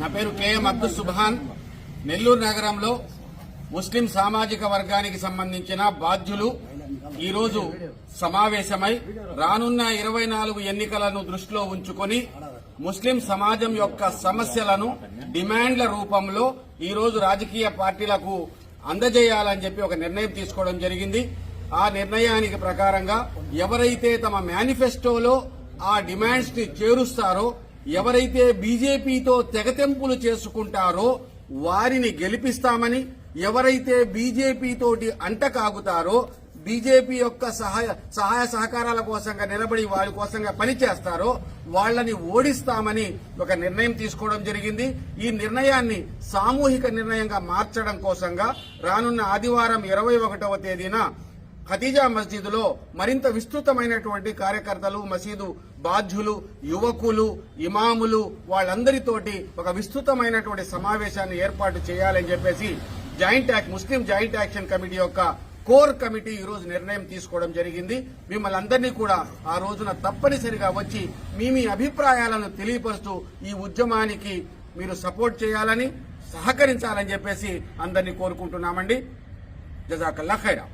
నా పేరు కేఎం అబ్దుల్ సుబ్హాన్. నెల్లూరు నగరంలో ముస్లిం సామాజిక వర్గానికి సంబంధించిన బాధ్యులు ఈరోజు సమావేశమై రానున్న ఇరవై నాలుగు ఎన్నికలను దృష్టిలో ఉంచుకొని ముస్లిం సమాజం యొక్క సమస్యలను డిమాండ్ల రూపంలో ఈరోజు రాజకీయ పార్టీలకు అందజేయాలని చెప్పి ఒక నిర్ణయం తీసుకోవడం జరిగింది. ఆ నిర్ణయానికి ప్రకారంగా ఎవరైతే తమ మేనిఫెస్టోలో ఆ డిమాండ్స్ని చేరుస్తారో ఎవరైతే బీజేపీతో తెగతెంపులు చేసుకుంటారో వారిని గెలిపిస్తామని ఎవరైతే బీజేపీతోటి అంటకాగుతారో బీజేపీ యొక్క సహాయ సహాయ సహకారాల కోసంగా నిలబడి వారి కోసంగా పనిచేస్తారో వాళ్ళని ఓడిస్తామని ఒక నిర్ణయం తీసుకోవడం జరిగింది. ఈ నిర్ణయాన్ని సామూహిక నిర్ణయంగా మార్చడం కోసంగా రానున్న ఆదివారం ఇరవై ఒకటవ తేదీన ఖదీజా మసీదులో మరింత విస్తృతమైనటువంటి కార్యకర్తలు మసీదు బాధ్యులు యువకులు ఇమాములు వాళ్ళందరితోటి ఒక విస్తృతమైనటువంటి సమావేశాన్ని ఏర్పాటు చేయాలని చెప్పేసి జాయింట్ యాక్ ముస్లిం జాయింట్ యాక్షన్ కమిటీ యొక్క కోర్ కమిటీ ఈ రోజు నిర్ణయం తీసుకోవడం జరిగింది. మిమ్మల్ని అందరినీ కూడా ఆ రోజున తప్పనిసరిగా వచ్చి మీ మీ అభిప్రాయాలను తెలియపరుస్తూ ఈ ఉద్యమానికి మీరు సపోర్ట్ చేయాలని సహకరించాలని చెప్పేసి అందరినీ కోరుకుంటున్నామండి. జజాకల్లా ఖైరా.